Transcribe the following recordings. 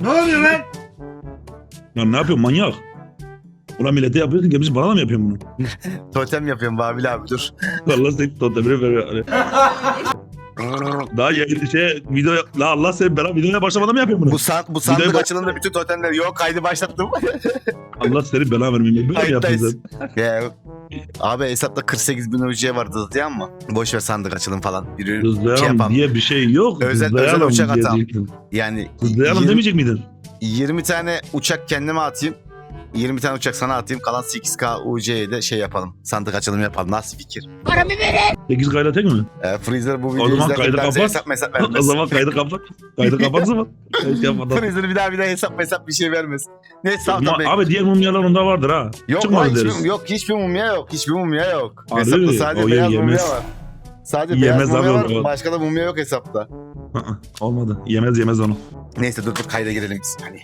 Ne oluyor lan? Ya ne yapıyorsun manyak? Ulan millete yapıyorsun gelmiş bana da mı yapıyorsun bunu? Totem yapıyorum Babil abi dur. Allah seni totemine veriyor. Daha yayın şey video la Allah seni beraber videoya başlamadan mı yapıyorsun bunu? Bu, san, bu sandık bak- açılımda bütün totemler yok kaydı başlattım. Allah seni bela vermeyeyim. Böyle mi yaptın Kayıttayız. sen? Ya, abi hesapta 48 bin UC vardı diye ama boş ver sandık açılım falan. Biri şey Kızlayalım yapalım. diye bir şey yok. Özel- özel uçak atalım. diyecektin. Yani Kızlayalım 20, demeyecek miydin? 20 tane uçak kendime atayım. 20 tane uçak sana atayım. Kalan 8K UC'ye de şey yapalım. Sandık açılımı yapalım. Nasıl fikir? 8 kayda tek mi? Ee, Freezer bu videoyu zaman izlerken kaydı daha kapat. hesap mesap o vermez. zaman kaydı kapat. Kaydı kapat zaman. Kayıt yapmadan. Freezer bir daha bir daha hesap mesap bir şey vermez. Neyse tamam Ma- abi diğer mumyalar onda vardır ha. Yok Çıkmadı lan, deriz. hiçbir, yok hiçbir mumya yok. Hiçbir mumya yok. Harbi Hesapta mi? sadece O beyaz mumya var. Sadece Yemez beyaz mumya var. Başka da mumya yok hesapta. Hı hı, Olmadı. Yemez yemez onu. Neyse dur dur kayda girelim biz. Hadi.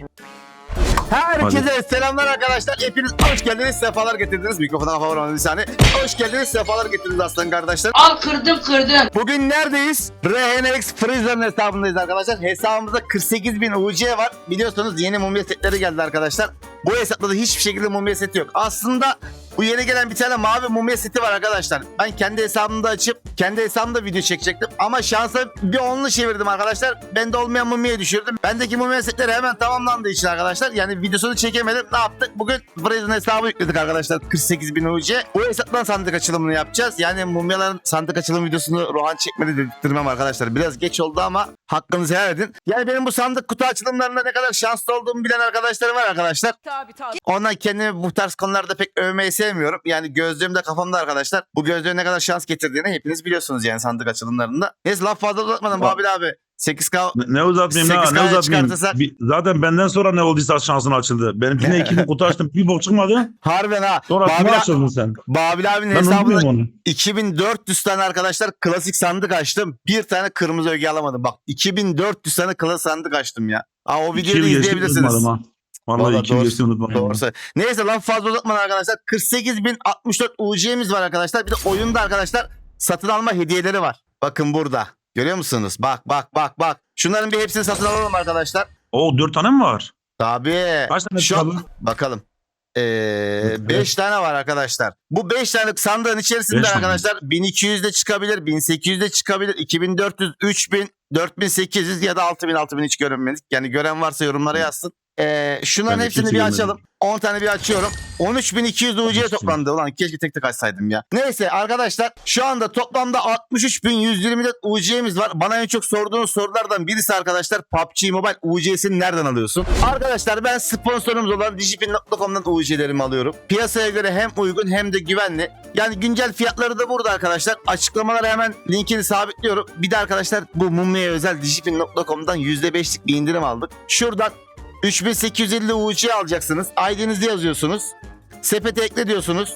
Herkese selamlar arkadaşlar. Hepiniz hoş geldiniz. Sefalar getirdiniz. Mikrofona kafa vurmadım bir saniye. Hoş geldiniz. Sefalar getirdiniz aslan kardeşler. Al kırdım kırdım. Bugün neredeyiz? RHNX Freezer'ın hesabındayız arkadaşlar. Hesabımızda 48 bin UC var. Biliyorsunuz yeni mumya setleri geldi arkadaşlar. Bu hesapta da hiçbir şekilde mumya seti yok. Aslında bu yeni gelen bir tane mavi mumya seti var arkadaşlar. Ben kendi hesabımda açıp kendi hesabımda video çekecektim. Ama şansa bir onlu çevirdim arkadaşlar. Bende olmayan mumyayı düşürdüm. Bendeki mumya setleri hemen tamamlandığı için arkadaşlar. Yani videosunu çekemedim. Ne yaptık? Bugün Freezer'ın hesabı yükledik arkadaşlar. 48 bin UC. Bu hesaptan sandık açılımını yapacağız. Yani mumyaların sandık açılım videosunu Rohan çekmedi dedirtmem arkadaşlar. Biraz geç oldu ama hakkınızı helal edin. Yani benim bu sandık kutu açılımlarında ne kadar şanslı olduğumu bilen arkadaşlarım var arkadaşlar. Tabi tabi. Ondan kendimi bu tarz konularda pek övmeyi sevmiyorum. Yani gözlüğüm de kafamda arkadaşlar. Bu gözlüğün ne kadar şans getirdiğini hepiniz biliyorsunuz yani sandık açılımlarında. Neyse laf fazla uzatmadım Bak. Babil abi. 8K Ne, ne uzatmayayım 8K ne uzatmayayım. çıkartırsak- Bir- zaten benden sonra ne olduysa şansın açıldı. Benimkine 2000 kutu açtım bir bok çıkmadı. harbiden ha. Sonra Babil, açıldın sen? Babil abinin Ben hesabında unutmuyorum onu. 2400 tane arkadaşlar klasik sandık açtım. Bir tane kırmızı öge alamadım. Bak 2400 tane klasik sandık açtım ya. Aa, o videoyu izleyebilirsiniz. ha. Vallahi, Vallahi iki geçti unutmadım. Doğrusu. Neyse lan fazla uzatmadan arkadaşlar. 48.064 UC'miz var arkadaşlar. Bir de oyunda arkadaşlar satın alma hediyeleri var. Bakın burada. Görüyor musunuz? Bak bak bak bak. Şunların bir hepsini satın alalım arkadaşlar. Oo 4 tane mi var? Tabii. Kaç tane Şu kaldı? bakalım. 5 tane var arkadaşlar. Bu 5 tane sandığın içerisinde Beş arkadaşlar 1200 de çıkabilir, 1800 de çıkabilir, 2400, 3000, 4800 ya da 6000 6000 hiç görünmedik. Yani gören varsa yorumlara yazsın. Ee, şunların Ben hepsini bir açalım. 10 tane bir açıyorum. 13200 UC Kimse. toplandı. Ulan keşke tek tek açsaydım ya. Neyse arkadaşlar şu anda toplamda 63124 UC'miz var. Bana en çok sorduğunuz sorulardan birisi arkadaşlar PUBG Mobile UC'sini nereden alıyorsun? Arkadaşlar ben sponsorumuz olan digipin.com'dan UC'lerimi alıyorum. Piyasaya göre hem uygun hem de güvenli. Yani güncel fiyatları da burada arkadaşlar. Açıklamalara hemen linkini sabitliyorum. Bir de arkadaşlar bu Mummi'ye özel digipin.com'dan %5'lik bir indirim aldık. Şuradan 3850 UC alacaksınız. ID'nizi yazıyorsunuz. Sepete ekle diyorsunuz.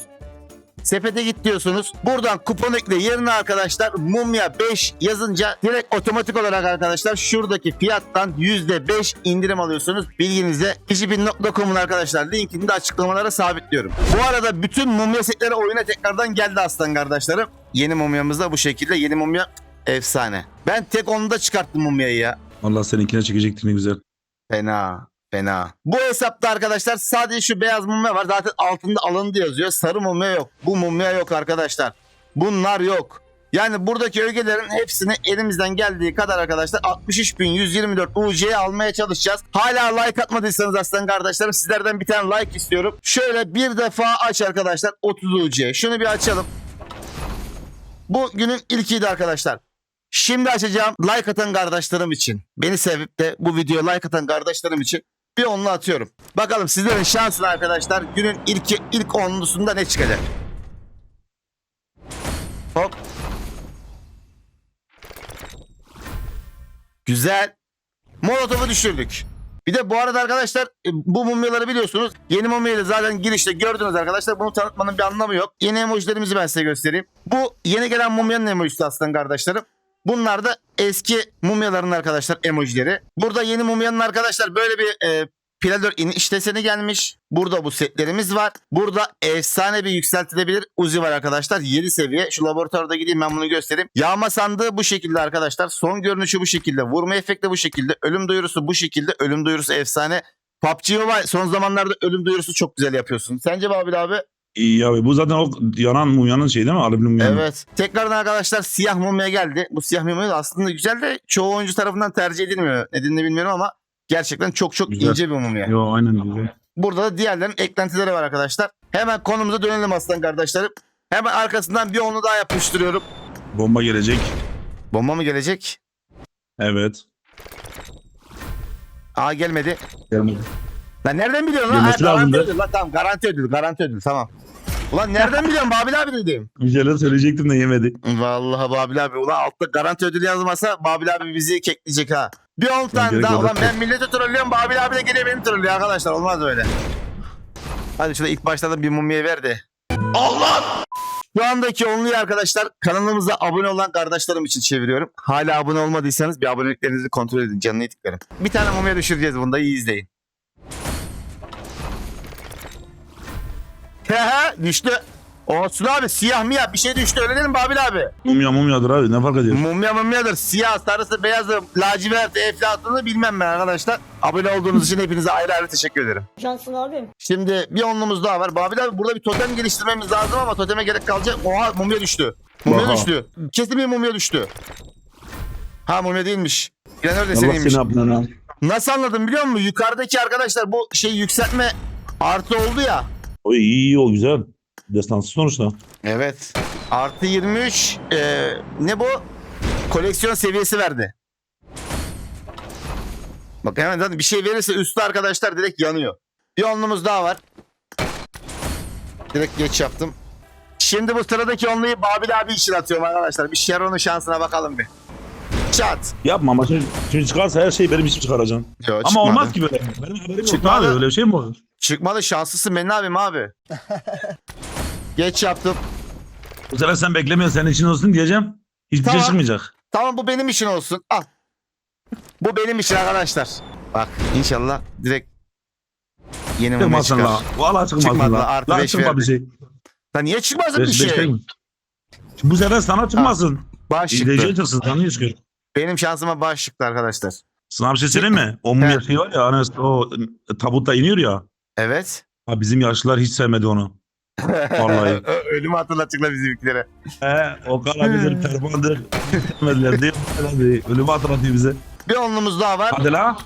Sepete git diyorsunuz. Buradan kupon ekle yerine arkadaşlar Mumya 5 yazınca direkt otomatik olarak arkadaşlar şuradaki fiyattan %5 indirim alıyorsunuz. Bilginize digipin.com'un arkadaşlar linkini de açıklamalara sabitliyorum. Bu arada bütün mumya setleri oyuna tekrardan geldi aslan kardeşlerim. Yeni mumyamız da bu şekilde. Yeni mumya efsane. Ben tek onda çıkarttım mumyayı ya. Allah seninkine çekecektin ne güzel. Fena. Fena. Bu hesapta arkadaşlar sadece şu beyaz mumya var. Zaten altında alındı yazıyor. Sarı mumya yok. Bu mumya yok arkadaşlar. Bunlar yok. Yani buradaki ögelerin hepsini elimizden geldiği kadar arkadaşlar 63.124 UC'ye almaya çalışacağız. Hala like atmadıysanız aslan kardeşlerim sizlerden bir tane like istiyorum. Şöyle bir defa aç arkadaşlar 30 UC. Şunu bir açalım. Bu günün ilkiydi arkadaşlar. Şimdi açacağım like atan kardeşlerim için. Beni sevip de bu videoya like atan kardeşlerim için bir onlu atıyorum. Bakalım sizlerin şansına arkadaşlar günün ilk ilk onlusunda ne çıkacak? Hop. Güzel. Molotof'u düşürdük. Bir de bu arada arkadaşlar e, bu mumyaları biliyorsunuz. Yeni mumyayı zaten girişte gördünüz arkadaşlar. Bunu tanıtmanın bir anlamı yok. Yeni emojilerimizi ben size göstereyim. Bu yeni gelen mumyanın emojisi aslında kardeşlerim. Bunlar da eski mumyaların arkadaşlar emojileri. Burada yeni mumyanın arkadaşlar böyle bir e, Predator iniş deseni gelmiş. Burada bu setlerimiz var. Burada efsane bir yükseltilebilir Uzi var arkadaşlar. 7 seviye. Şu laboratuvarda gideyim ben bunu göstereyim. Yağma sandığı bu şekilde arkadaşlar. Son görünüşü bu şekilde. Vurma efekti bu şekilde. Ölüm duyurusu bu şekilde. Ölüm duyurusu efsane. PUBG Mobile son zamanlarda ölüm duyurusu çok güzel yapıyorsun. Sence Babil abi? İyi abi bu zaten o yanan mumyanın şeyi değil mi? Alüminyum mumyanın. Evet. Tekrardan arkadaşlar siyah mumya geldi. Bu siyah mumya da aslında güzel de çoğu oyuncu tarafından tercih edilmiyor. Nedenini bilmiyorum ama gerçekten çok çok Güzel. ince bir mumya. Yo aynen güzel. Burada da diğerlerin eklentileri var arkadaşlar. Hemen konumuza dönelim aslan kardeşlerim. Hemen arkasından bir onu daha yapıştırıyorum. Bomba gelecek. Bomba mı gelecek? Evet. Aa gelmedi. Gelmedi. Lan nereden biliyorsun lan? Gelmesi Ha, garanti ödül lan tamam garanti ödül garanti ödül tamam. Ulan nereden biliyorsun Babil abi dedim. Bir şeyler söyleyecektim de yemedi. Vallahi Babil abi ulan altta garanti ödülü yazmasa Babil abi bizi kekleyecek ha. Bir 10 tane gerek daha yok. ulan ben milleti trollüyorum Babil abi de geliyor beni trollüyor arkadaşlar olmaz öyle. Hadi şurada ilk başlarda bir mumya ver de. Allah! Şu andaki onluyu arkadaşlar kanalımıza abone olan kardeşlerim için çeviriyorum. Hala abone olmadıysanız bir aboneliklerinizi kontrol edin canını tıklarım. Bir tane mumya düşüreceğiz bunda iyi izleyin. Hehe düştü. Olsun abi siyah mı ya bir şey düştü öyle değil mi Babil abi? Mumya mumyadır abi ne fark ediyor? Mumya mumyadır. Siyah, sarısı, beyazı, lacivert, eflatını bilmem ben arkadaşlar. Abone olduğunuz için hepinize ayrı ayrı teşekkür ederim. Cansın abim. Şimdi bir onlumuz daha var. Babil abi burada bir totem geliştirmemiz lazım ama toteme gerek kalacak. Oha mumya düştü. Mumya Oha. düştü. Kesin bir mumya düştü. Ha mumya değilmiş. Planör Allah deseniymiş. seni yaptın ha. Nasıl anladın biliyor musun? Yukarıdaki arkadaşlar bu şey yükseltme artı oldu ya. O iyi iyi o güzel. Destansı sonuçta. Evet. Artı 23 ee, ne bu? Koleksiyon seviyesi verdi. Bak hemen zaten bir şey verirse üstü arkadaşlar direkt yanıyor. Bir onlumuz daha var. Direkt geç yaptım. Şimdi bu sıradaki onluyu Babil abi için atıyorum arkadaşlar. Bir Sharon'un şansına bakalım bir. Çat. Yapma ama şimdi, şimdi çıkarsa her şeyi benim için çıkaracaksın. Yo, Ama çıkmadı. olmaz ki böyle. Benim haberim yok Çıkmadı. abi öyle bir şey mi olur? Çıkmadı şanslısın benim abim abi. geç yaptım. Bu sefer sen beklemiyorsun senin için olsun diyeceğim. Hiçbir Tamam. şey çıkmayacak. Tamam bu benim için olsun. Al. Bu benim için arkadaşlar. Bak inşallah direkt yeni mumya Çıkmasın çıkar. la. Valla çıkmasın Çıkmadı la. la, artı La beş çıkma verdi. bir şey. Lan niye çıkmasın bir Beş, beş şey? değil mi? Bu sefer sana çıkmasın. Baş İzleyici çıktı. çıksın sana niye çıkıyor? Benim şansıma baş çıktı arkadaşlar. Sana bir şey söyleyeyim mi? O mumya şey var ya hani o tabutta iniyor ya. Evet. Ha, bizim yaşlılar hiç sevmedi onu. Vallahi. Ö- Ölümü hatırlatacaklar bizimkilere. He, o karabilir, pervandır. Sevmediler değil mi? Ölümü hatırlatıyor bize. Bir onlumuz daha var. Hadi la.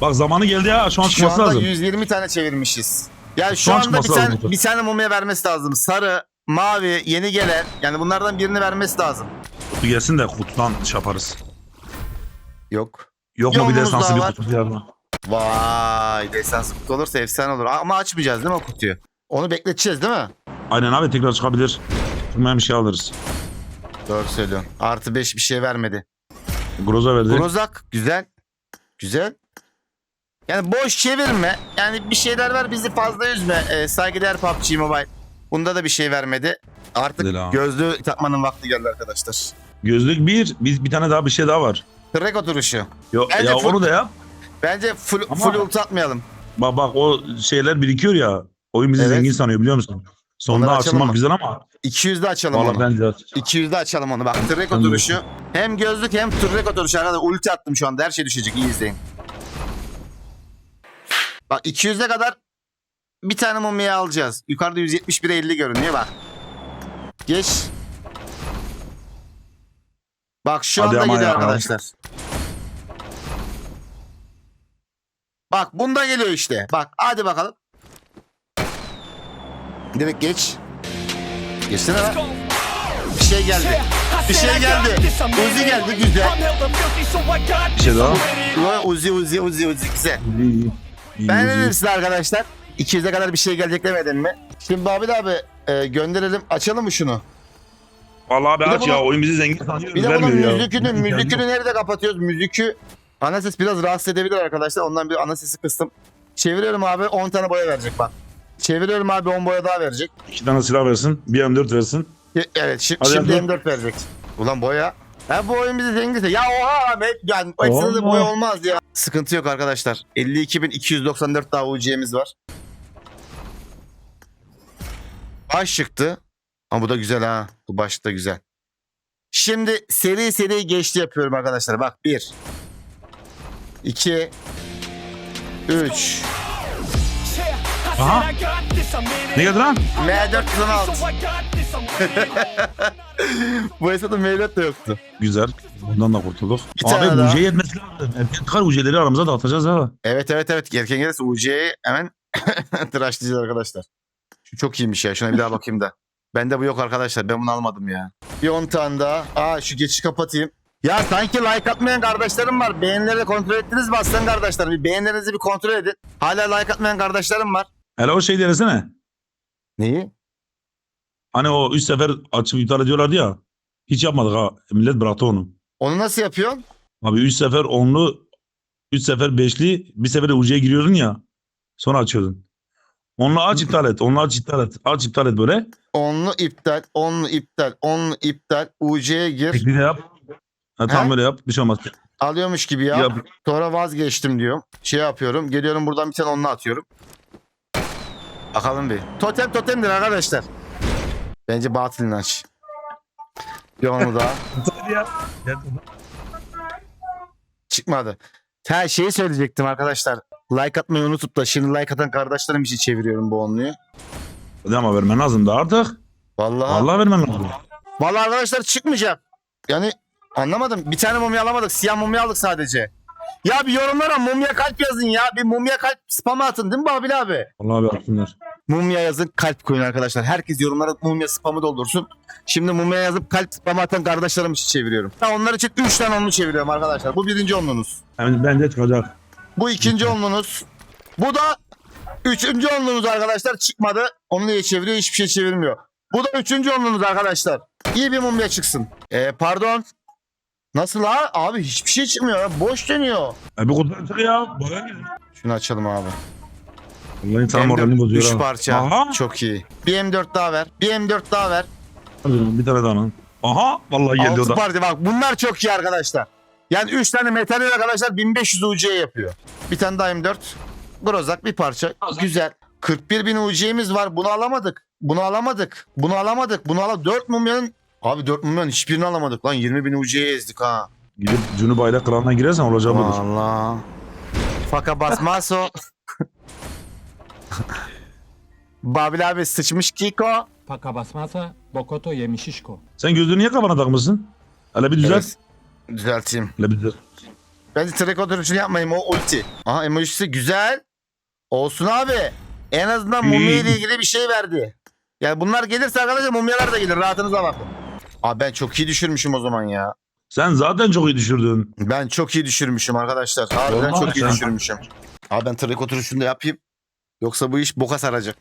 Bak zamanı geldi ya. Şu an Şu çıkması anda lazım. 120 tane çevirmişiz. Yani şu an anda bir çıkması lazım tane, bu. bir tane mumya vermesi lazım. Sarı, mavi, yeni gelen. Yani bunlardan birini vermesi lazım. Kutu gelsin de kutudan şey yaparız. Yok. Yok mu bir Yolumuz destansı daha bir var. kutu yarına? Vay destansı kutu olursa efsane olur. Ama açmayacağız değil mi o kutuyu? Onu bekleteceğiz değil mi? Aynen abi tekrar çıkabilir. Çıkmayan bir şey alırız. Doğru söylüyorsun. Artı 5 bir şey vermedi. Groza verdi. Grozak güzel. Güzel. Yani boş çevirme. Yani bir şeyler ver bizi fazla üzme. Ee, saygıdeğer PUBG Mobile. Bunda da bir şey vermedi. Artık Güzel abi. gözlüğü takmanın vakti geldi arkadaşlar. Gözlük bir, bir, bir tane daha bir şey daha var. Trek oturuşu. Yo, Bence ya onu da yap. Bence full, Ama- full ult atmayalım. Bak bak o şeyler birikiyor ya. Oyun bizi Evet. zengin sanıyor biliyor musun? Sonunda Onları açalım açılmak mı? güzel ama 200'de açalım valla onu. bence aç. 200'de açalım onu. Bak trek Tamam. oturuşu. Hem gözlük hem trek oturuşu. Arkadaşlar ulti attım şu anda. Her şey düşecek. İyi izleyin. Bak 200'e kadar bir tane mumya alacağız. Yukarıda 171'e 50 görünüyor bak. Geç. Bak şu Hadi anda ama gidiyor ya. arkadaşlar. Bak bunda geliyor işte. Bak hadi bakalım. Direkt geç. Geçsene lan. Bir şey geldi. Bir şey geldi. Uzi geldi güzel. Bir şey daha. Ulan Uzi Uzi Uzi Uzi güzel. Ben ne dedim size arkadaşlar? 200'e kadar bir şey gelecek demedim mi? Şimdi Babid abi e, gönderelim. Açalım mı şunu? Vallahi abi Bir de aç ya. Oyun bizi zengin sanıyor. Bir de bunun vermiyor ya. müzikünü, Müzik müzikünü nerede kapatıyoruz? Müzikü ana ses biraz rahatsız edebilir arkadaşlar. Ondan bir ana sesi kıstım. Çeviriyorum abi 10 tane boya verecek bak. Çeviriyorum abi 10 boya daha verecek. İki tane silah versin. Bir M4 versin. E, Evet şi- Hadi şimdi yapalım. M4 verecek. Ulan boya. Ha bu oyun bizi zengin Ya oha abi. Yani ekstra de Oha. boy olmaz ya. Sıkıntı yok arkadaşlar. 52.294 daha UC'miz var. Baş çıktı. Ama bu da güzel ha. Bu baş da güzel. Şimdi seri seri geçti yapıyorum arkadaşlar. Bak 1 2 3 Aha. Ne geldi lan? M4 16 Bu hesapta M4 de yoktu. Güzel. Bundan da kurtulduk. Bir Abi daha. UC yetmesi lazım. Erken kar UC'leri aramıza dağıtacağız ha. Evet evet evet. Erken gelirse UC'yi hemen tıraşlayacağız arkadaşlar. Şu çok iyiymiş ya. Şuna bir daha bakayım da. Bende bu yok arkadaşlar. Ben bunu almadım ya. Bir 10 tane daha. Aa şu geçişi kapatayım. Ya sanki like atmayan kardeşlerim var. Beğenileri kontrol ettiniz mi aslan kardeşler? Bir beğenilerinizi bir kontrol edin. Hala like atmayan kardeşlerim var. Hele o şey denesene. Neyi? Hani o üç sefer açıp iptal ediyorlardı ya. Hiç yapmadık ha. Millet bıraktı onu. Onu nasıl yapıyorsun? Abi üç sefer onlu, üç sefer beşli, bir sefer de UC'ye giriyordun ya. Sonra açıyordun. Onunla aç iptal et. Onunla aç iptal et. Aç iptal et böyle. Onlu iptal, onlu iptal, onlu iptal. UC'ye gir. Tekli de yap. Ha, He? böyle yap. Bir şey olmaz. Alıyormuş gibi ya. Yap. Sonra vazgeçtim diyorum. Şey yapıyorum. Geliyorum buradan bir tane onunla atıyorum. Bakalım bir. Totem totemdir arkadaşlar. Bence batıl inanç. Bir onu daha. Çıkmadı. Ha şeyi söyleyecektim arkadaşlar. Like atmayı unutup da şimdi like atan kardeşlerim için çeviriyorum bu onluyu. Hadi ama vermen lazım da artık. Vallahi. Allah vermen lazım. Vallahi arkadaşlar çıkmayacak. Yani anlamadım. Bir tane mumya alamadık. Siyah mumya aldık sadece. Ya bir yorumlara mumya kalp yazın ya. Bir mumya kalp spam atın değil mi Babil abi? Allah abi atsınlar. Mumya yazın kalp koyun arkadaşlar. Herkes yorumlara mumya spamı doldursun. Şimdi mumya yazıp kalp spamı atan kardeşlerim için çeviriyorum. Ha, onlar için 3 tane onlu çeviriyorum arkadaşlar. Bu birinci onlunuz. Yani bence çıkacak. Bu ikinci onlunuz. Bu da üçüncü onlunuz arkadaşlar. Çıkmadı. Onu niye çeviriyor? Hiçbir şey çevirmiyor. Bu da üçüncü onlunuz arkadaşlar. İyi bir mumya çıksın. Ee, pardon. Nasıl ha? Abi hiçbir şey çıkmıyor. ya. Boş dönüyor. Kutudan çık ya. Bana gel. Şunu açalım abi. Allah insan M4 moralini bozuyor üç ha. parça. Aha. Çok iyi. Bir M4 daha ver. Bir M4 daha ver. Bir tane daha lan. Aha. Vallahi geldi o Altı da. parça bak bunlar çok iyi arkadaşlar. Yani 3 tane metal arkadaşlar 1500 UC yapıyor. Bir tane daha M4. Grozak bir parça. Güzel. 41 bin UC'miz var. Bunu alamadık. Bunu alamadık. Bunu alamadık. Bunu ala 4 mumyanın Abi 4 mumyanın hiçbirini alamadık lan. 20 bin UC'ye ezdik ha. Gidip Cunuba ile kralına girersen olacağı budur. Allah. Faka basmaz o. Babil abi sıçmış Kiko. Paka basmazsa Bokoto yemişişko. Sen gözlüğünü niye kafana takmışsın? Hele bir düzelt. Evet. Düzelteyim. Hele bir düzelt. Bence trek oturuşunu yapmayayım o ulti. Aha emojisi güzel. Olsun abi. En azından mumya ile ilgili bir şey verdi. Yani bunlar gelirse arkadaşlar mumyalar da gelir rahatınıza bakın. Abi ben çok iyi düşürmüşüm o zaman ya. Sen zaten çok iyi düşürdün. Ben çok iyi düşürmüşüm arkadaşlar. Harbiden Olmaz çok iyi ya. düşürmüşüm. Abi ben trek oturuşunu da yapayım. Yoksa bu iş boka saracak.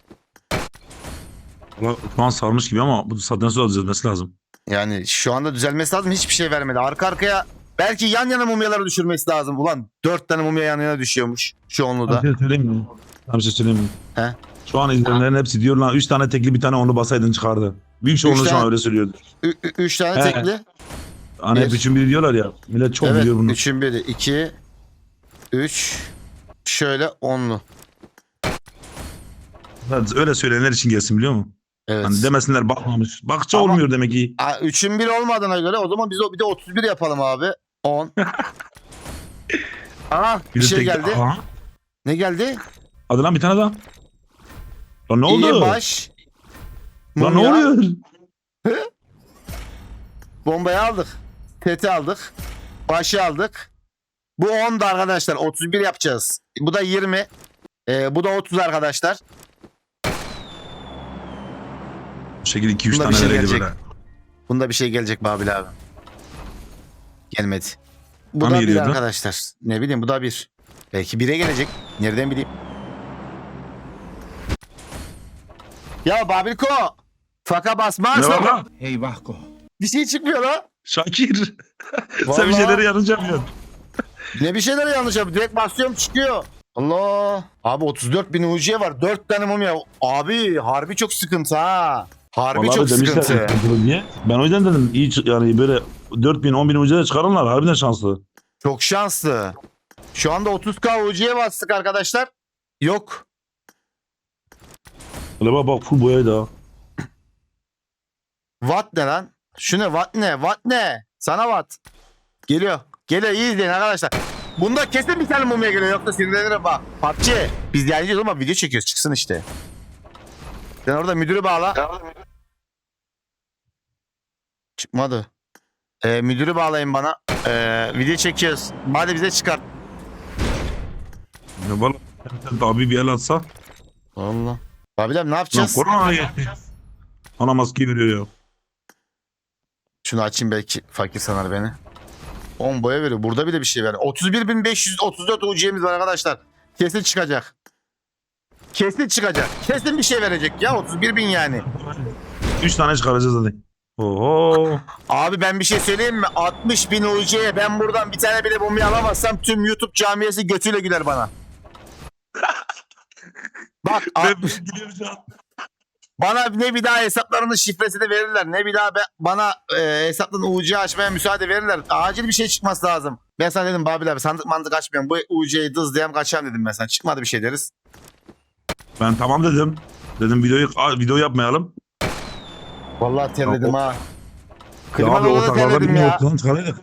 Ulan Şu an sarmış gibi ama bu saatten sonra düzelmesi lazım. Yani şu anda düzelmesi lazım. Hiçbir şey vermedi. Arka arkaya belki yan yana mumyaları düşürmesi lazım. Ulan dört tane mumya yan yana düşüyormuş. Şu onlu Ben da. bir şey söyleyeyim mi? Ben bir şey söyleyeyim mi? He? Şu an izleyenlerin hepsi diyor lan 3 tane tekli bir tane onu basaydın çıkardı. Büyük çoğunluğu şu an öyle söylüyordu. Ü- ü- üç tane He. tekli. Hani hep Bir. üçün biri diyorlar ya. Millet çok evet, biliyor bunu. üçün biri. iki, üç, şöyle onlu. Öyle söyleyenler için gelsin biliyor musun? Evet. Hani demesinler bakmamış. Bakça Ama- olmuyor demek ki. Aa, üçün biri olmadığına göre o zaman biz o bir de 31 yapalım abi. 10. Aa bir de şey tek- geldi. Aha. Ne geldi? Hadi lan bir tane daha. Lan ne oldu? İyi baş. Lan ne oluyor? Bombayı aldık. TT aldık. Başı aldık. Bu 10 da arkadaşlar 31 yapacağız. Bu da 20. Ee, bu da 30 arkadaşlar. Bu şekilde 2-3 Bunda tane bir şey vereydi gelecek. böyle. Bunda bir şey gelecek Babil abi. Gelmedi. Bu Hani da bir geliyordu? arkadaşlar. Ne bileyim bu da bir. Belki bire gelecek. Nereden bileyim. Ya Babilko. Faka Ne basmaz. var lan? Eyvahko. Bir şey çıkmıyor lan. Şakir. Sen Vallahi. bir şeyleri yanlış yapıyorsun. Ne bir şeyler yanlış yapıyor. Direkt basıyorum çıkıyor. Allah. Abi 34 bin UC var. 4 tane mumya. Abi harbi çok sıkıntı ha. Harbi Vallahi çok demişler sıkıntı. sıkıntılı diye. Ben o yüzden dedim iyi ç- yani böyle 4000 10.000 ucuya da çıkarırlar harbiden şanslı. Çok şanslı. Şu anda 30k UC'ye bastık arkadaşlar. Yok. Öyle bak bak full boyaydı ha. Watt ne lan? Şu ne? Watt ne? Watt ne? Sana watt. Geliyor. Geliyor. İyi izleyin arkadaşlar. Bunda kesin bir tane mumya geliyor. Yoksa sinirlenirim bak. PUBG. Biz yayıncıyız ama video çekiyoruz. Çıksın işte. Sen orada müdürü bağla. Çıkmadı. Ee, müdürü bağlayın bana. Ee, video çekiyoruz. Hadi bize çıkart. Ya valla abi bir el atsa. Allah. Abiler ne Lan yapacağız? korona geldi. Ana maskeyi veriyor ya. Şunu açayım belki fakir sanar beni. 10 boya veriyor. Burada bile bir şey veriyor. 31.534 UC'miz var arkadaşlar. Kesin çıkacak. Kesin çıkacak. Kesin bir şey verecek ya. 31.000 yani. 3 tane çıkaracağız hadi. Oho. Abi ben bir şey söyleyeyim mi? 60.000 UC'ye ben buradan bir tane bile bombayı alamazsam tüm YouTube camiası götüyle güler bana. Bak Ben 60 gidiyorum şu an. Bana ne bir daha hesaplarının şifresini verirler ne bir daha be- bana e, hesapların UC açmaya müsaade verirler. Acil bir şey çıkması lazım. Ben sana dedim Babil abi sandık mantık açmıyorum. Bu UC'yi dızlayam kaçacağım dedim ben sana. Çıkmadı bir şey deriz. Ben tamam dedim. Dedim videoyu video yapmayalım. Vallahi terledim ha. Klima abi terledim birini ya. ortadan çıkaraydık.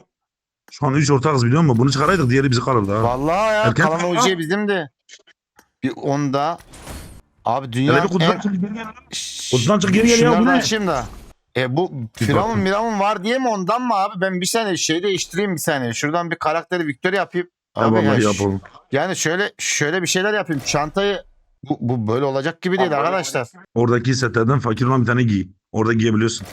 Şu an 3 ortakız biliyor musun? Bunu çıkaraydık diğeri bizi kalırdı ha. Vallahi ya Erken- kalan UC bizimdi. Bir onda abi Hele dünya bir kutudan çık geri gel. Kutudan çık geri gel ya bu ne? açayım da. E bu Firavun. Miravun var diye mi ondan mı abi? Ben bir saniye şey değiştireyim bir saniye. Şuradan bir karakteri Victor yapayım. Ya Abi ya yapalım. Yani şöyle şöyle bir şeyler yapayım. Çantayı bu, bu böyle olacak gibi değil arkadaşlar. Oradaki setlerden fakir olan bir tane giy. Orada giyebiliyorsun.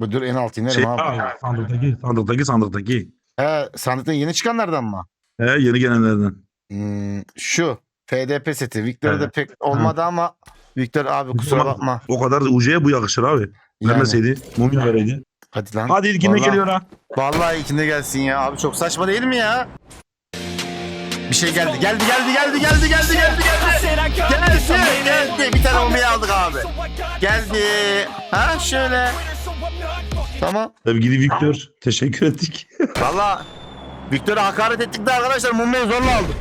Bu dur en alt inerim Şey, abi. aa, sandıktaki, sandıktaki, sandıktaki. He, sandıktan yeni çıkanlardan mı? He, yeni gelenlerden. Hmm, şu FDP seti. Victor'da Evet. pek olmadı ama Victor abi kusura bakma. O kadar da UC'ye bu yakışır abi. Yani, Vermeseydi. Mumya vereydi. hadi lan. Hadi ilkinde Vallahi- geliyor ha. Vallahi ikinde gelsin ya. Abi çok saçma değil mi ya? Bir şey geldi. Geldi geldi geldi geldi geldi geldi geldi. Geldi geldi. Bir tane olmayı aldık abi. Geldi. Ha şöyle. Tamam. Sevgili Victor. Teşekkür ettik. Valla Victor'a hakaret ettik de arkadaşlar mumyayı zorla aldık.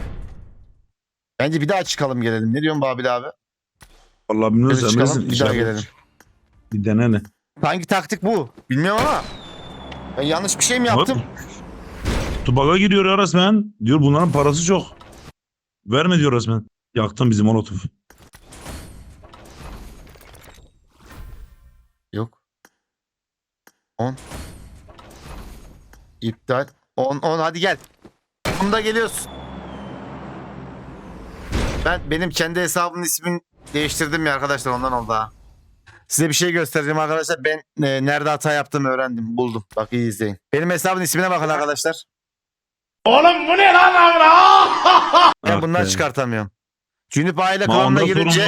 Bence bir daha çıkalım gelelim. Ne diyorsun Babil abi? Vallahi bilmiyoruz. çıkalım Emre'sin. bir daha gelelim. Bir dene ne? Hangi taktik bu? Bilmiyorum ama. Ben yanlış bir şey mi yaptım? Tubaka giriyor ya resmen. Diyor bunların parası çok. Verme diyor resmen. Yaktın bizi molotof. Yok. 10. İptal. 10 10 hadi gel. Bunda geliyorsun. Ben benim kendi hesabımın ismini değiştirdim ya arkadaşlar ondan oldu ha. Size bir şey göstereceğim arkadaşlar. Ben e, nerede hata yaptığımı öğrendim. Buldum. Bak iyi izleyin. Benim hesabın ismine bakın arkadaşlar. Oğlum bu ne lan lan? Ben Ah bundan çıkartamıyorum. Cünüp aile klanına girince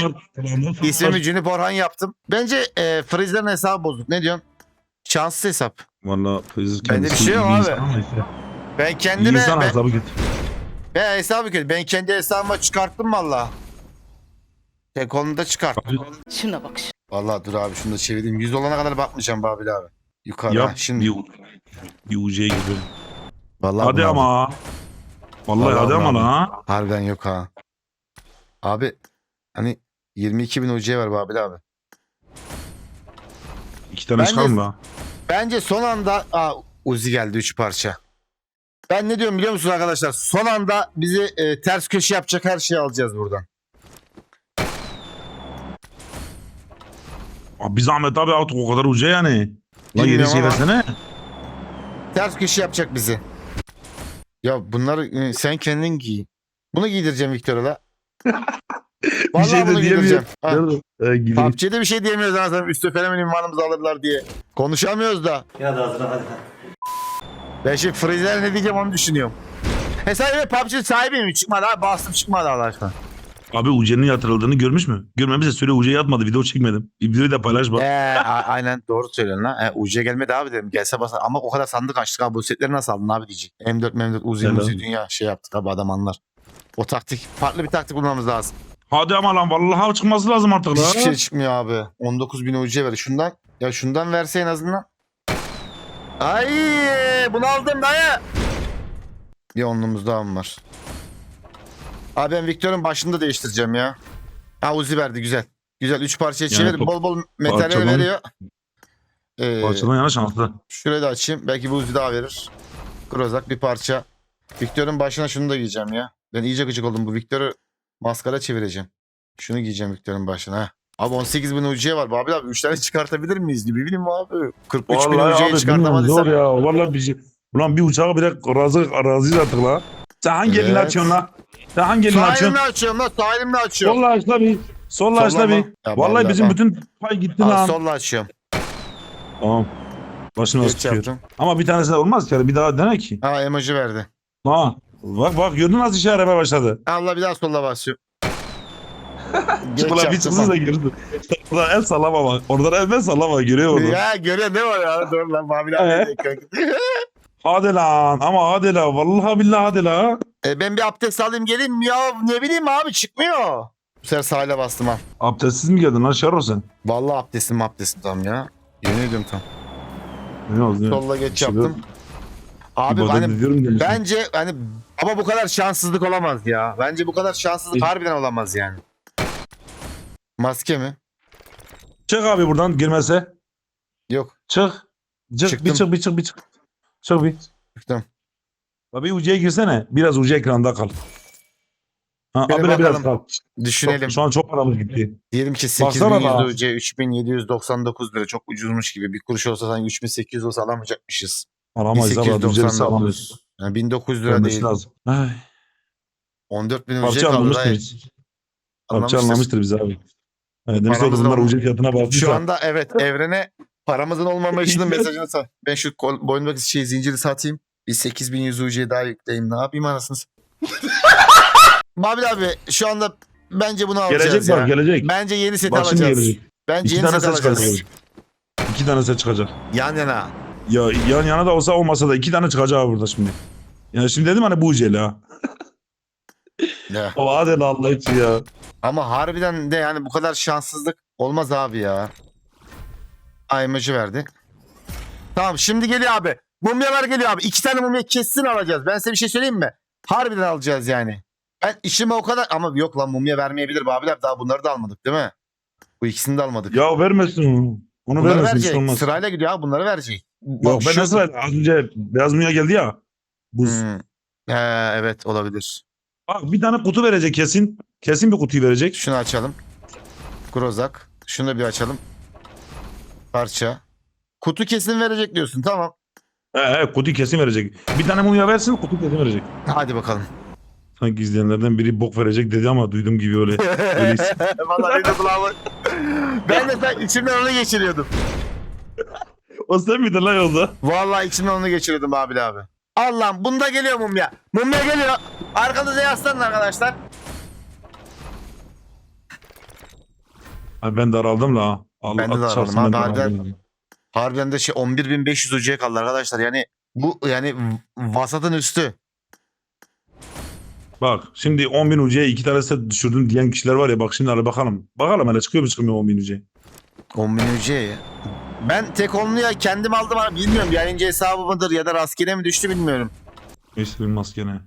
ismimi. Cünüp Orhan yaptım. Bence e, Freeze'lerin hesabı bozuk. Ne diyorsun? Şanssız hesap. Valla Bende kendisi bir şey yok abi. Ben İyi kendime insan ben, hesabı kötü. Ben hesabı kötü. Ben kendi hesabıma çıkarttım valla. Tek onu da çıkart. Şuna bak. Valla dur abi şunu da çevireyim. 100 olana kadar bakmayacağım Babil abi. Yukarı. Yap ha, Şimdi. bir, bir UC'ye gibi. Vallahi Hadi bunu aldım. ama. Vallahi, Vallahi hadi ama bunu lan. Harbiden yok ha. Abi hani 22 bin UC var Babil abi. İki tane Bence- çıkar mı lan? Bence son anda aa, Uzi geldi 3 parça. Ben ne diyorum biliyor musunuz arkadaşlar? Son anda bizi e, ters köşe yapacak her şeyi alacağız buradan. Abi bir zahmet abi artık o kadar UC yani. Lan Bilmiyorum yeni şey ama- versene. Ters köşe yapacak bizi. Ya bunları e, sen kendin giy. Bunu giydireceğim Victor'a. Bir Vallahi şey bunu de giydireceğim. diyemiyor. Ha. Ee. PUBG'de bir şey diyemiyoruz anasını üstü fenomen ünvanımızı alırlar diye. Konuşamıyoruz da. Ya da hazır hadi. Ben şimdi Freezer ne diyeceğim onu düşünüyorum. Hesabı PUBG sahibiyim çıkmadı abi bastım çıkmadı Allah aşkına. Abi UC'nin yatırıldığını görmüş mü? Görmemişse söyle UC'ye atmadı video çekmedim. Videoyu da paylaş bak. Ee, aynen doğru söylüyorsun lan. E, UC gelmedi abi dedim. Gelse basar. Ama o kadar sandık açtık abi. Bu setleri nasıl aldın abi diyecek. M4 M4 Uzi. Uzi dünya şey yaptık abi adam anlar. O taktik farklı bir taktik bulmamız lazım. Hadi ama lan vallahi çıkması lazım artık Hiçbir lan. şey çıkmıyor abi. 19 bin UC ver. Şundan Ya şundan verse en azından. Ay bunu aldım dayı. Bir onlumuz daha mı var? Abi ben Victor'un başını da değiştireceğim ya. Ha Uzi verdi güzel. Güzel 3 parçaya Yani çevir. top- Bol bol metaller parçadan- veriyor. Ee, Parçadan yana şanslı. şurayı da açayım. Belki bu Uzi daha verir. Krozak bir parça. Victor'un başına şunu da giyeceğim ya. Ben iyice gıcık oldum. Bu Victor'u maskara çevireceğim. Şunu giyeceğim Victor'un başına. ha. Abi 18 bin UC var. Abi abi 3 tane çıkartabilir miyiz? Ne bileyim abi. 43 bin UC'yi çıkartamadıysak. zor ya. Vallahi bir şey. Ulan bir uçağı bile razı razıyız artık la. Sen hangi elini Evet. açıyorsun la? Sen hangi elini Sağ açıyorsun? elimle açıyorum lan. Sağ elimle açıyorum. Solla aç la bir. Solla aç la bir. Ya Vallahi bizim bütün pay gitti lan. solla açıyorum. Tamam. Geç tutuyor? Ama bir tanesi de olmaz ki. Bir daha dene ki. Ha emoji verdi. Ha. Bak bak gördün nasıl işe yaramaya başladı. Allah bir daha solla basıyorum. Ulan bir çıksın da gördün. Ulan el sallama bak. Oradan el sallama görüyor musun? Ya görüyor ne var ya? Dur lan Mavi Ee? abi. Hadi lan ama hadi la. Vallahi billahi hadi la. E, ben bir abdest alayım geleyim ya ne bileyim abi çıkmıyor. Bu sefer sahile bastım ha. Abdestsiz mi geldin lan Şaro sen? Vallahi abdestim abdestim tam ya. Yemin ediyorum tam. Ne oldu? ne? Solla geç Şöyle yaptım. Abi ibadet hani bence hani ama bu kadar şanssızlık olamaz ya. Bence bu kadar şanssızlık İyi. harbiden olamaz yani. Maske mi? Çık abi buradan girmese. Yok. Çık. Çık Çıktım. bir çık bir çık bir çık. Çık bir. Çıktım. Abi ucuya girsene. Biraz ucu ekranda kal. Ha, Şöyle abi biraz bakalım. kal. Düşünelim. Şu an çok paramız gitti. Diyelim ki Baksana 8100 bana. UC 3799 lira çok ucuzmuş gibi. Bir kuruş olsa sanki 3800 olsa alamayacakmışız. Alamayız abi. Ucuya. 1899. Yani 1900 lira değil. lazım. Ay, 14 bin UC parça kaldı. anlamıştır dayı. biz. Parça Anlamıştır. anlamıştır biz abi. Evet, demek ki bunlar ucu fiyatına baktıysa. Şu anda evet evrene paramızın olmamasının mesajını sat. Ben şu kol, boynumdaki şey zinciri satayım. Bir 8100 UC'ye daha yükleyeyim. Ne yapayım anasını Mavi abi şu anda bence bunu alacağız Gelecek ya. bak gelecek. Bence yeni set Bak şimdi alacağız. gelecek. Bence İki yeni tane set çıkacak. alacağız. İki tane ses çıkacak. Yan yana. Ya yan yana da olsa olmasa da iki tane çıkacak abi burada şimdi. Yani şimdi dedim hani bu ucuyla ha. Ya. O lan Allah için ya. Ama harbiden de yani bu kadar şanssızlık olmaz abi ya. Ay emoji verdi. Tamam şimdi geliyor abi. Mumyalar geliyor abi. İki tane mumya kesin alacağız. Ben size bir şey söyleyeyim mi? Harbiden alacağız yani. Ben işime o kadar ama yok lan mumya vermeyebilir bu abiler. Daha bunları da almadık değil mi? Bu ikisini de almadık. Ya vermesin onu. Onu bunları vermesin hiç verecek. olmaz. Sırayla gidiyor abi bunları verecek. Yok ben nasıl az önce beyaz muya geldi ya. Buz. Hmm. He, evet olabilir. Bak bir tane kutu verecek kesin. Kesin bir kutuyu verecek. Şunu açalım. Grozak. Şunu da bir açalım. Parça. Kutu kesin verecek diyorsun. Tamam. He kutuyu kesin verecek. Bir tane mumya versin kutu kesin verecek. Hadi bakalım. Sanki izleyenlerden biri bok verecek dedi ama duydum gibi öyle. Vallahi benim de kulağıma. ben de sen içimden onu geçiriyordum. o sen miydin lan yolda? Vallahi içimden onu geçiriyordum abi abi. Allah'ım bunda geliyor mumya. Mumya geliyor. Arkanıza yaslanın arkadaşlar. Abi ben daraldım la. Allah Ben de daraldım çarpsın, abi, ben harbiden. daraldım. Harbiden de şey 11.500 ucuya kaldı arkadaşlar. Yani bu yani vasatın üstü. Bak şimdi 10.000 ucuya iki tane set düşürdüm diyen kişiler var ya bak şimdi hadi bakalım. Bakalım hele çıkıyor mu çıkmıyor 10.000 ucuya. 10.000 ucuya ya. Ben tek onluya kendim aldım ama bilmiyorum. Yayıncı hesabı mıdır ya da rastgele mi düştü bilmiyorum. Neyse bir maskene.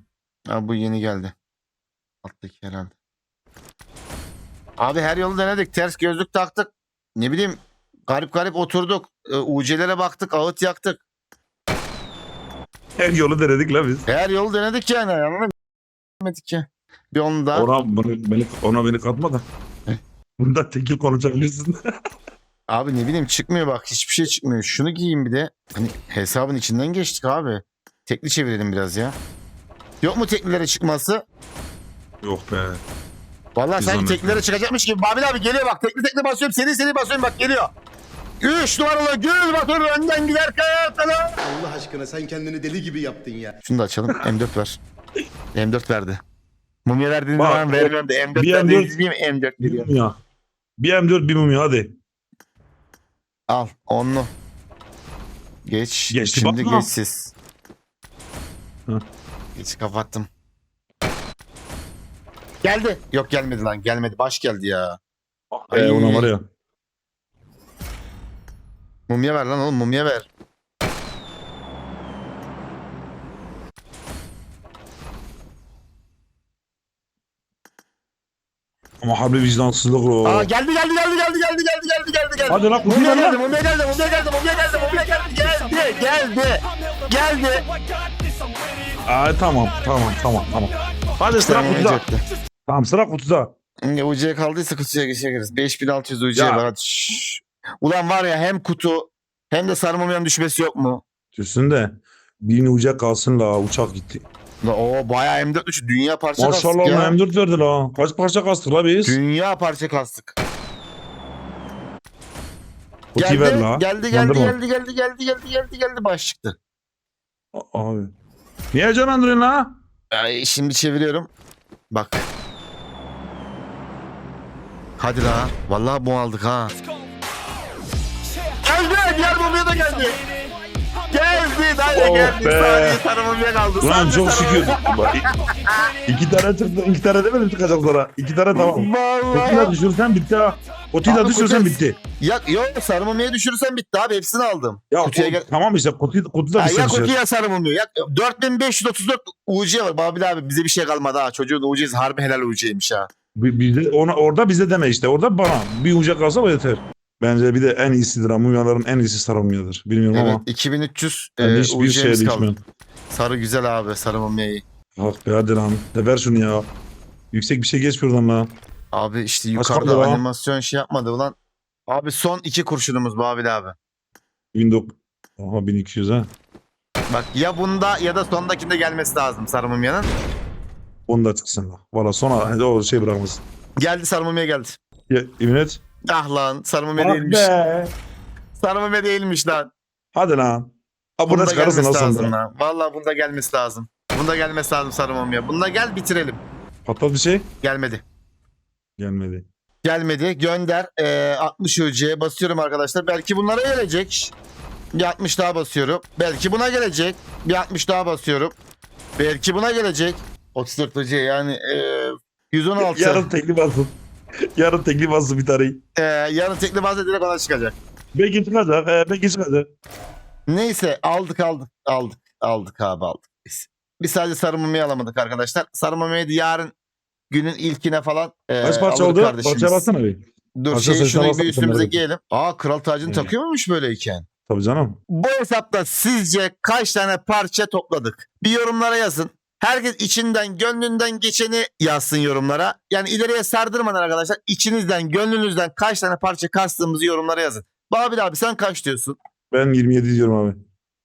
Ha, bu yeni geldi. Alttaki herhalde. Abi her yolu denedik. Ters gözlük taktık. Ne bileyim garip garip oturduk. E, UC'lere baktık. Ağıt yaktık. Her yolu denedik la biz. Her yolu denedik yani. Anladın mı? ki. Bir onu da. Ona, beni, beni, ona beni katma da. Bunda tekil konuşabilirsin. Abi ne bileyim çıkmıyor bak. Hiçbir şey çıkmıyor. Şunu giyeyim bir de. Hani hesabın içinden geçtik abi. Tekli çevirelim biraz ya. Yok mu teklilere çıkması? Yok be. Vallahi sanki zahmet. teklilere çıkacakmış gibi. Babil abi geliyor bak. Tekli tekli basıyorum. Seri seri basıyorum bak geliyor. 3 numaralı göz batır önden giderken falan. Allah aşkına sen kendini deli gibi yaptın ya. Şunu da açalım. M4 ver. M4 verdi. Mumya verdiğin Bak, zaman vermiyorum da M4 bir verdi. M4 İzleyeyim M4 Bir veriyor. mumya. Bir M4 bir mumya hadi. Al onlu. Geç. Geçti, Şimdi bakma. geçsiz. Hı. Geç kapattım. Geldi. Yok gelmedi lan gelmedi. Baş geldi ya. Ee, ona var ya. Mumya ver lan oğlum mumya ver. Ama harbi vicdansızlık o. Aa geldi geldi geldi geldi geldi geldi geldi geldi geldi. Hadi lan, Mumya lan. geldi mumya geldi mumya geldi mumya geldi mumya geldi geldi geldi. Geldi. Aa, tamam tamam tamam tamam. Hadi sıra kutuda. Tamam sıra kutuda. Ya UC'ye kaldıysa kutuya geçeriz. 5600 UC'ye Ya. var. hadi. Şşş. Ulan var ya hem kutu hem de sarı mumyanın düşmesi yok mu? Düşsün de birini uçak kalsın la uçak gitti. La, o bayağı M4 dünya parça kastık Maşallah ya. ona M4 verdi la. Kaç parça kastık la biz? Dünya parça kastık. Kutuyu Geldi, ver la. geldi, geldi, Yandırma. geldi, geldi, geldi, geldi, geldi, geldi, baş çıktı. A- Abi. Niye heyecanlandırıyorsun la? Ay, şimdi çeviriyorum. Bak. Hadi la. Vallahi bu aldık ha. Geldi. Diğer mumya da geldi. Geldi. Dayı Oh geldi. be. Saniye sarı mumya kaldı. Ulan Saniye çok şükür. Bak, i- iki tane çıktı. iki tane demedim çıkacak sonra. İki tane tamam. Kutuyu da Vallahi. düşürsen bitti ha. Abi düşürsen bitti. Ya, yok sarı mumyayı düşürürsen bitti abi. Hepsini aldım. Ya Kutuya o- gel- tamam işte kutuyu, kutu da Ha, ya düşürsen. kutu ya sarı mumya. Ya 4534 UC var. Babil abi bize bir şey kalmadı ha. Çocuğun UC'si harbi helal UC'ymiş ha. Bi- Bize, ona, orada bize deme işte. Orada bana. Bir uçak kalsa o yeter. Bence bir de en iyisidir ha. Mumyaların en iyisi sarı mumyadır. Bilmiyorum Evet ama. 2300 Ben e, hiçbir şey kaldı. Sarı güzel abi sarı mumyayı. Bak be hadi lan. De ver şunu ya. Yüksek bir şey geç buradan la. Abi işte yukarıda lan? animasyon şey yapmadı ulan. Abi son iki kurşunumuz Babil abi. 1900. Aha 1200 ha. Bak ya bunda ya da sondakinde gelmesi lazım sarı mumyanın. Onu da çıksın la. Valla hadi o şey bırakmasın. Geldi sarı mumya geldi. Ya, yemin et. Ah lan sarı mumya Bak değilmiş. be. Sarı mumya değilmiş lan. Hadi lan. Ha Bunda çıkarırsın gelmesi lazım lan. Valla bunda gelmesi lazım. Bunda gelmesi lazım sarı mumya. Bunda gel bitirelim. Patlat bir şey. Gelmedi. Gelmedi. Gelmedi. Gönder. Ee, 60 ölçüye basıyorum arkadaşlar. Belki bunlara gelecek. Bir 60 daha basıyorum. Belki buna gelecek. Bir 60 daha basıyorum. Belki buna gelecek. 34 ölçüye yani ee, 116. Yarın tekli basın. Yarın tekli basın bir tane. Ee, yarın tekli bazı direkt ona çıkacak. Belki çıkacak. He, belki çıkacak. Neyse aldık aldık aldık aldık abi aldık. Biz, biz sadece sarı mumya alamadık arkadaşlar. Sarı da yarın günün ilkine falan ee, Kaç parça oldu? kardeşimiz. Parçaya bir. Dur Parça şey, şunu bir üstümüze giyelim. Aa kral tacını Evet. takıyor muymuş böyleyken? Tabii canım. Bu hesapta sizce kaç tane parça topladık? Bir yorumlara yazın. Herkes içinden, gönlünden geçeni yazsın yorumlara. Yani ileriye sardırmadan arkadaşlar içinizden, gönlünüzden kaç tane parça kastığımızı yorumlara yazın. Babil abi sen kaç diyorsun? Ben 27 diyorum abi.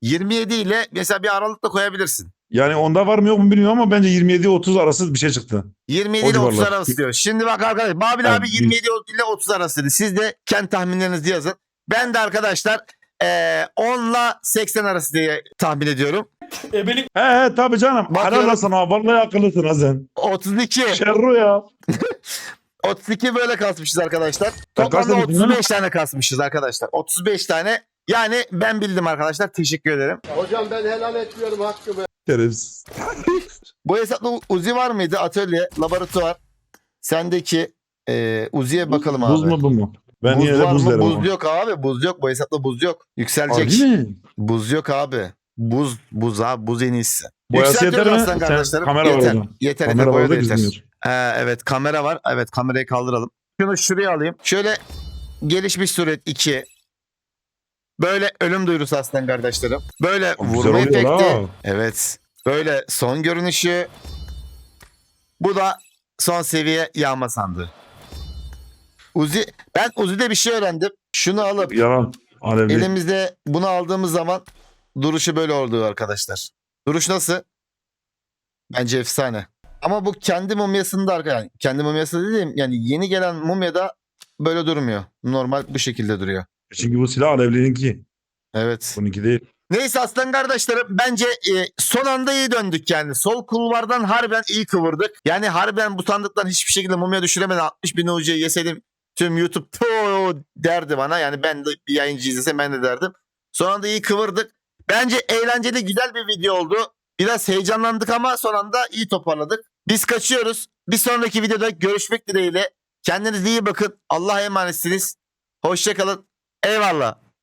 27 ile mesela bir aralık da koyabilirsin. Yani onda var mı yok mu bilmiyorum ama bence 27-30 arası bir şey çıktı. 27 O ile 30 civarlar. arası diyor. Şimdi bak arkadaşlar Babil Evet, abi biz- 27 ile 30 arası dedi. Siz de kendi tahminlerinizi yazın. Ben de arkadaşlar eee 10 ile 80 arası diye tahmin ediyorum. He he tabii canım. Bakıyorum. Helal olsun ha. Vallahi akıllısın ha sen. 32. Şerru ya. 32 böyle kasmışız arkadaşlar. Toplamda demiştin lan? 35 tane kasmışız arkadaşlar. 35 tane. Yani ben bildim arkadaşlar. Teşekkür ederim. Hocam ben helal etmiyorum hakkımı. Şerefsiz. Bu hesapta Uzi var mıydı? Atölye, laboratuvar. Sendeki e, Uzi'ye bakalım abi. Buz mu bu mu? Ben buz yine de buz mı? derim Buz ama. yok abi. Buz yok. Bu hesapta buz yok. Yükselecek. Harbi mi? Buz yok abi. Buz, buz abi. Buz en iyisi. Boyası yeter mi? Sen kardeşlerim. kamera var yeter. orada. Yeter Kamera yeter. var Boya da yeter. Ee, evet kamera var. Evet kamerayı kaldıralım. Şunu şuraya alayım. Şöyle gelişmiş suret 2. Böyle ölüm duyurusu aslan kardeşlerim. Böyle Güzel vurma oluyor efekti. ha. Evet. Böyle son görünüşü. Bu da son seviye yağma sandığı. Uzi, ben Uzi'de bir şey öğrendim. Şunu alıp Yalan. Alevli. elimizde bunu aldığımız zaman duruşu böyle oldu arkadaşlar. Duruş nasıl? Bence efsane. Ama bu kendi mumyasında yani kendi mumyası dediğim yani yeni gelen mumyada böyle durmuyor. Normal bu şekilde duruyor. Çünkü bu silah alevlininki. Evet. Bununki değil. Neyse aslan kardeşlerim bence e, son anda iyi döndük yani. Sol kulvardan harbiden iyi kıvırdık. Yani harbiden bu sandıktan hiçbir şekilde mumya düşüremeden 60 bin ucuya yeseydim tüm YouTube derdi bana. Yani ben de bir yayıncı izlesem ben de derdim. Son anda iyi kıvırdık. Bence eğlenceli güzel bir video oldu. Biraz heyecanlandık ama son anda iyi toparladık. Biz kaçıyoruz. Bir sonraki videoda görüşmek dileğiyle. Kendinize iyi bakın. Allah'a emanetsiniz. Hoşçakalın. Eyvallah.